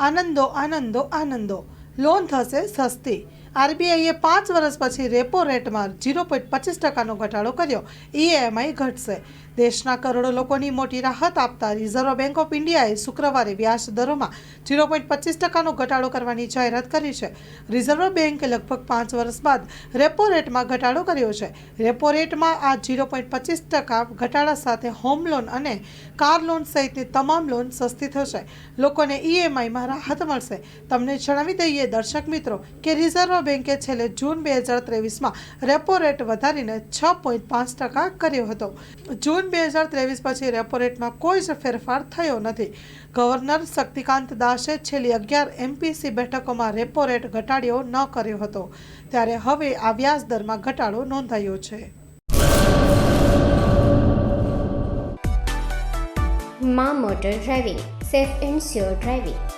આનંદો આનંદો આનંદો. Loan થશે સસ્તી. આરબીઆઈએ પાંચ વર્ષ પછી રેપો રેટમાં ઝીરો પોઈન્ટ પચીસ ટકાનો ઘટાડો કર્યો. ઈએમઆઈ ઘટશે. દેશના કરોડો લોકોની મોટી રાહત આપતા રિઝર્વ બેંક ઓફ ઇન્ડિયાએ શુક્રવારે વ્યાજ દરોમાં ઝીરો પોઈન્ટ પચીસ ટકાનો ઘટાડો કરવાની જાહેરાત કરી છે. રિઝર્વ બેંકે લગભગ પાંચ વર્ષ બાદ રેપો રેટમાં ઘટાડો કર્યો છે. રેપો રેટમાં આ ઝીરો પોઈન્ટ પચીસ ટકા ઘટાડા સાથે હોમ લોન અને કાર લોન સહિતની તમામ લોન સસ્તી થશે. લોકોને ઈએમઆઈમાં રાહત મળશે. તમને જણાવી દઈએ દર્શક મિત્રો કે રિઝર્વ બેંકે છેલ્લે જૂન બે હજાર ત્રેવીસમાં રેપો રેટ વધારીને છ પોઈન્ટ પાંચ ટકા કર્યો હતો. જૂન બે હજાર ત્રેવીસ પછી રેપો રેટમાં કોઈ જ ફેરફાર થયો નથી. ગવર્નર શક્તિકાંત દાસે છેલ્લી અગિયાર એમપીસી બેઠકોમાં રેપો રેટ ઘટાડ્યો ન કર્યો હતો. ત્યારે હવે આ વ્યાજ દરમાં ઘટાડો નોંધાયો છે. મા motor driving, safe and sure driving.